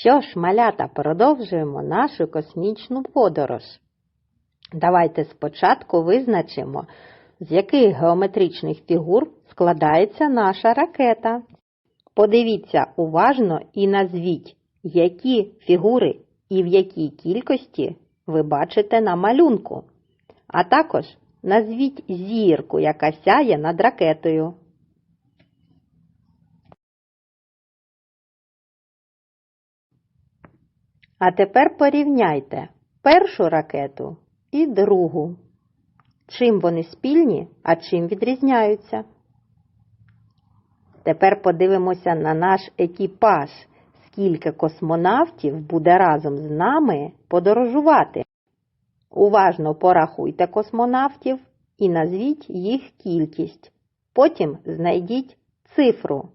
Що ж, малята, продовжуємо нашу космічну подорож. Давайте спочатку визначимо, з яких геометричних фігур складається наша ракета. Подивіться уважно і назвіть, які фігури і в якій кількості ви бачите на малюнку. А також назвіть зірку, яка сяє над ракетою. А тепер порівняйте першу ракету і другу. Чим вони спільні, а чим відрізняються. Тепер подивимося на наш екіпаж, скільки космонавтів буде разом з нами подорожувати. Уважно порахуйте космонавтів і назвіть їх кількість. Потім знайдіть цифру.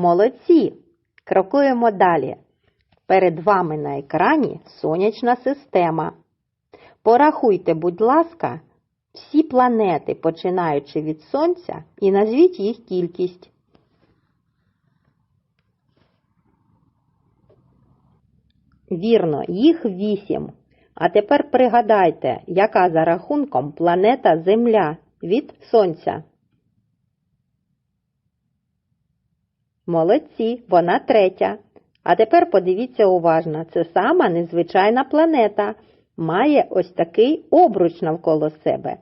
Молодці! Крокуємо далі. Перед вами на екрані сонячна система. Порахуйте, будь ласка, всі планети, починаючи від Сонця, і назвіть їх кількість. Вірно, їх вісім. А тепер пригадайте, яка за рахунком планета Земля від Сонця. Молодці, вона третя. А тепер подивіться уважно, це сама незвичайна планета. Має ось такий обруч навколо себе.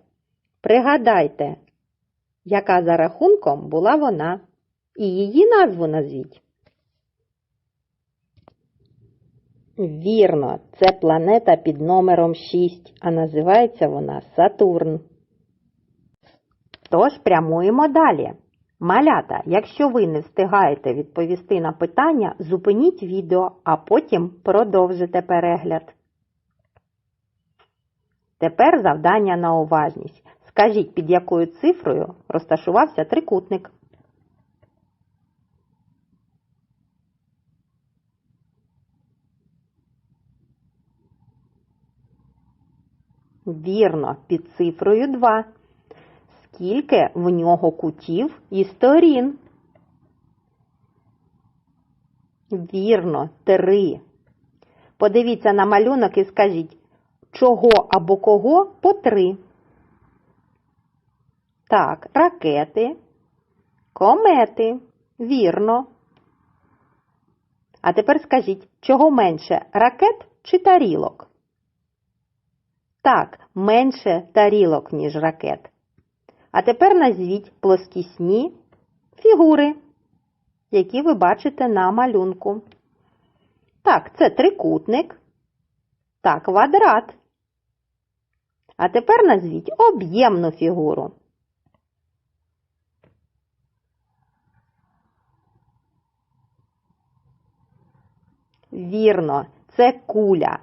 Пригадайте, яка за рахунком була вона, і її назву назвіть. Вірно, це планета під номером 6, а називається вона Сатурн. Тож прямуємо далі. Малята, якщо ви не встигаєте відповісти на питання, зупиніть відео, а потім продовжите перегляд. Тепер завдання на уважність. Скажіть, під якою цифрою розташувався трикутник. Вірно, під цифрою 2. Скільки в нього кутів і сторін? Вірно, три. Подивіться на малюнок і скажіть, чого або кого по три. Так, ракети, комети. Вірно. А тепер скажіть, чого менше ракет чи тарілок? Так, менше тарілок, ніж ракет. А тепер назвіть плоскісні фігури, які ви бачите на малюнку. Так, це трикутник та квадрат. А тепер назвіть об'ємну фігуру. Вірно, це куля.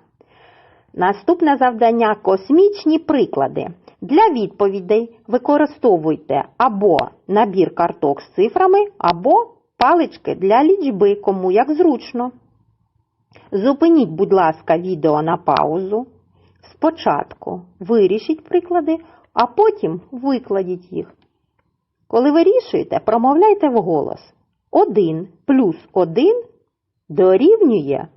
Наступне завдання космічні приклади. Для відповідей використовуйте або набір карток з цифрами, або палички для лічби, кому як зручно. Зупиніть, будь ласка, відео на паузу. Спочатку вирішіть приклади, а потім викладіть їх. Коли вирішуєте, промовляйте вголос. 1 плюс 1 дорівнює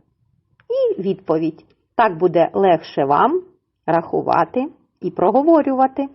і відповідь. Так буде легше вам рахувати і проговорювати.